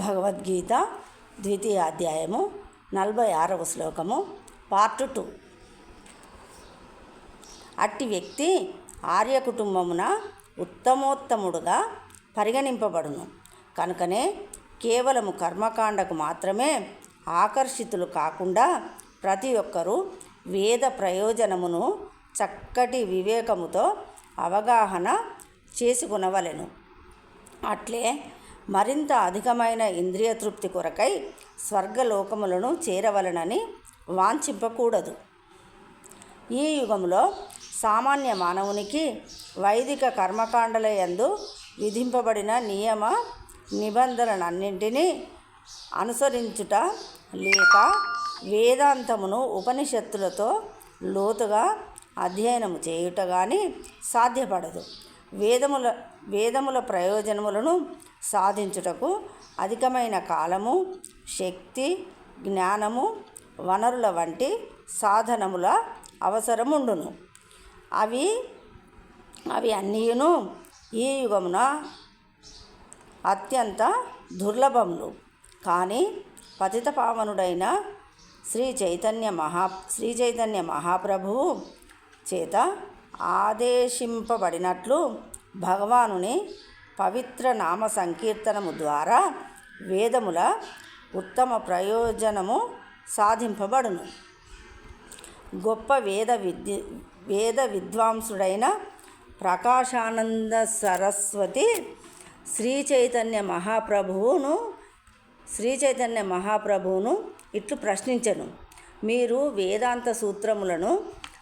భగవద్గీత ద్వితీయ అధ్యాయము నలభై ఆరవ శ్లోకము పార్ట్ టూ. అట్టి వ్యక్తి ఆర్య కుటుంబమున ఉత్తమోత్తముడుగా పరిగణింపబడును. కనుకనే కేవలము కర్మకాండకు మాత్రమే ఆకర్షితులు కాకుండా ప్రతి ఒక్కరూ వేద ప్రయోజనమును చక్కటి వివేకముతో అవగాహన చేసుకునవలెను. అట్లే మరింత అధికమైన ఇంద్రియ తృప్తి కొరకై స్వర్గలోకములను చేరవలనని వాంఛింపకూడదు. ఈ యుగంలో సామాన్య మానవునికి వైదిక కర్మకాండల యందు విధింపబడిన నియమ నిబంధనలన్నింటినీ అనుసరించుట లేక వేదాంతమును ఉపనిషత్తులతో లోతుగా అధ్యయనము చేయుట కానీ సాధ్యపడదు. వేదముల వేదముల ప్రయోజనములను సాధించుటకు అధికమైన కాలము శక్తి జ్ఞానము వనరుల వంటి సాధనముల అవసరముండును. అవి అవి అన్నీను ఈ యుగమున అత్యంత దుర్లభములు. కానీ పతితపావనుడైన శ్రీ చైతన్య మహా శ్రీ చైతన్య మహాప్రభువు చేత ఆదేశింపబడినట్లు భగవానుని పవిత్ర నామ సంకీర్తనము ద్వారా వేదముల ఉత్తమ ప్రయోజనము సాధింపబడును. గొప్ప వేద విద్య వేద విద్వాంసుడైన ప్రకాశానంద సరస్వతి శ్రీ చైతన్య మహాప్రభువును శ్రీ చైతన్య మహాప్రభువును ఇట్లు ప్రశ్నించను. మీరు వేదాంత సూత్రములను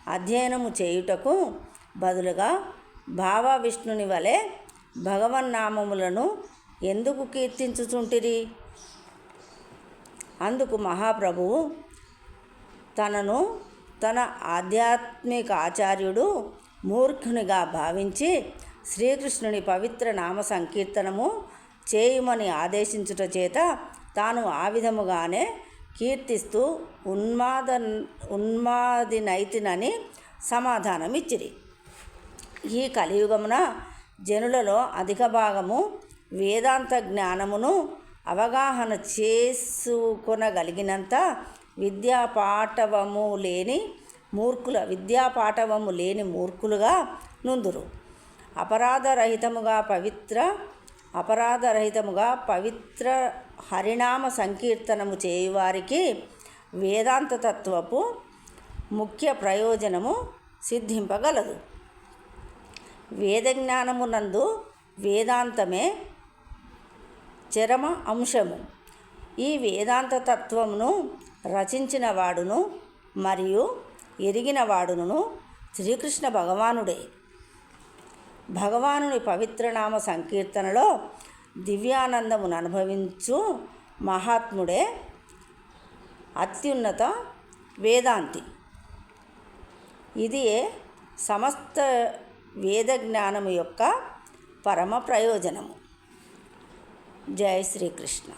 అధ్యయనము చేయుటకు బదులుగా భావ విష్ణుని వలె భగవన్నామములను ఎందుకు కీర్తించుచుంటిరి? అందుకు మహాప్రభువు తనను తన ఆధ్యాత్మిక ఆచార్యుడు మూర్ఖునిగా భావించి శ్రీకృష్ణుని పవిత్ర నామ సంకీర్తనము చేయుమని ఆదేశించుట చేత తాను ఆ విధముగానే కీర్తిస్తూ ఉన్మాద ఉన్మాదినైతినని సమాధానమిచ్చిరి. ఈ కలియుగమున జనులలో అధిక భాగము వేదాంత జ్ఞానమును అవగాహన చేసుకొనగలిగినంత విద్యాపాఠవము లేని మూర్ఖుల విద్యాపాఠవము లేని మూర్ఖులుగా నుందురు. అపరాధరహితముగా పవిత్ర అపరాధరహితముగా పవిత్ర హరినామ సంకీర్తనము చేయువారికి వేదాంత తత్వపు ముఖ్య ప్రయోజనము సిద్ధింపగలదు. వేదజ్ఞానమునందు వేదాంతమే చరమ అంశము. ఈ వేదాంత తత్వమును రచించిన వాడును మరియు ఎరిగిన వాడును శ్రీకృష్ణ భగవానుడే. భగవానుని పవిత్రనామ సంకీర్తనలో దివ్యానందమును అనుభవించు మహాత్ముడే అత్యున్నత వేదాంతి. ఇది సమస్త వేద జ్ఞానము యొక్క పరమ ప్రయోజనము. జై శ్రీకృష్ణ.